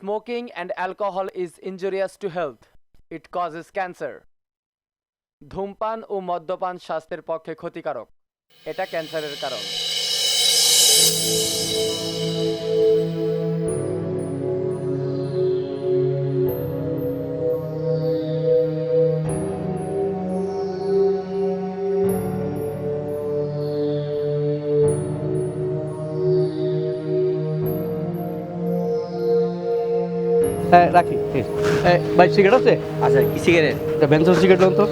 Smoking and alcohol is injurious to health. It causes cancer. ধূমপান ও মদ্যপান স্বাস্থ্যের পক্ষে ক্ষতিকারক এটা ক্যান্সারের কারণ হ্যাঁ রাখি ভাই সিগারেট আছে? আচ্ছা কি সিগারেট বেনসন সিগারেট লোন তো।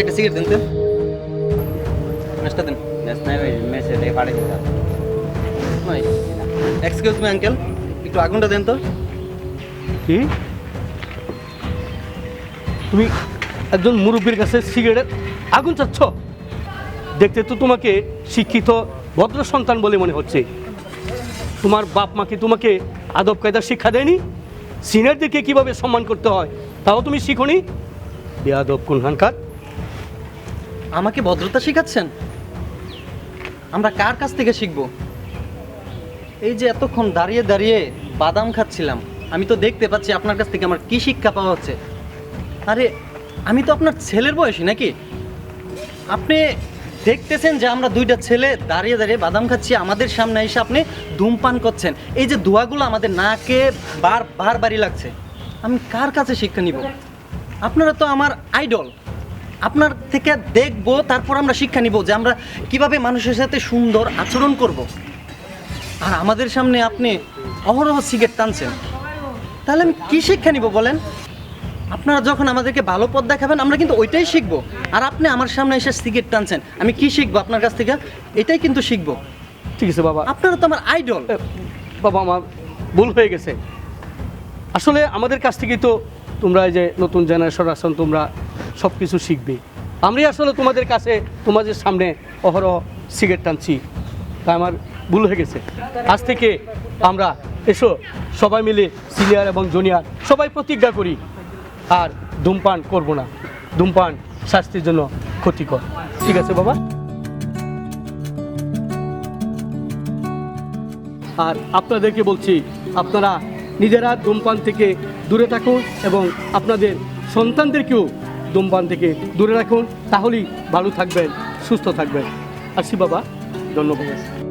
একটা সিগারেট দিন তো ম্যাচটা দিন। ম্যাচ নাই ভাই এক্সকিউজ মি আঙ্কেল একটু আগুনটা দেন তো। কি? তুমি একজন মুরব্বীর কাছে সিগারেট আগুন চাচ্ছ? দেখতে তো তোমাকে শিক্ষিত, ভদ্র সন্তান বলে মনে হচ্ছে। তোমার বাপ মাকে তোমাকে আদব কায়দার শিক্ষা দেয়নি? সিনিয়রদেরকে কীভাবে সম্মান করতে হয়, তাও তুমি শিখোনি? বেয়াদব কুনহানকার আমাকে ভদ্রতা শেখাচ্ছেন? আমরা কার কাছ থেকে শিখব? এই যে এতক্ষণ দাঁড়িয়ে দাঁড়িয়ে বাদাম খাচ্ছিলাম, আমি তো দেখতে পাচ্ছি আপনার কাছ থেকে আমার কি শিক্ষা পাওয়া হচ্ছে। আরে, আমি তো আপনার ছেলের বয়সী নাকি? আপনি দেখতেছেন যে আমরা দুইটা ছেলে দাঁড়িয়ে দাঁড়িয়ে বাদাম খাচ্ছি, আমাদের সামনে এসে আপনি ধূমপান করছেন। এই যে ধোঁয়াগুলো আমাদের নাকে বার বার বাড়ি লাগছে। আমি কার কাছে শিক্ষা নিব? আপনারা তো আমার আইডল। আপনার থেকে দেখব তারপর আমরা শিক্ষা নিব যে আমরা কীভাবে মানুষের সাথে সুন্দর আচরণ করব। আর আমাদের সামনে আপনি অহরহ সিগারেট টানছেন। তাহলে আমি কি শিক্ষা নিব বলেন? আপনারা যখন আমাদেরকে ভালো পথ দেখাবেন আমরা কিন্তু ওইটাই শিখব। আর আপনি আমার সামনে এসে সিগারেট টানছেন আমি কি শিখব আপনার কাছ থেকে? এটাই কিন্তু শিখব। ঠিক আছে বাবা। আপনারা তো আমার আইডল। বাবা আমার ভুল হয়ে গেছে। আসলে আমাদের কাছ থেকেই তো তোমরা এই যে নতুন জেনারেশন আসন তোমরা সব কিছু শিখবে। আমি আসলে তোমাদের কাছে, তোমাদের সামনে অহরহ সিগারেট টানছি। তাই আমার ভুল হয়ে গেছে। আজ থেকে আমরা এসো, সবাই মিলে সিনিয়র এবং জুনিয়র, সবাই প্রতিজ্ঞা করি, আর ধূমপান করব না। ধূমপান স্বাস্থ্যের জন্য ক্ষতিকর। ঠিক আছে বাবা? আর আপনাদেরকে বলছি, আপনারা নিজেরা ধূমপান থেকে দূরে থাকুন এবং আপনাদের সন্তানদেরকেও ধূমপান থেকে দূরে রাখুন তাহলেই ভালো থাকবেন সুস্থ থাকবেন। আসি বাবা ধন্যবাদ।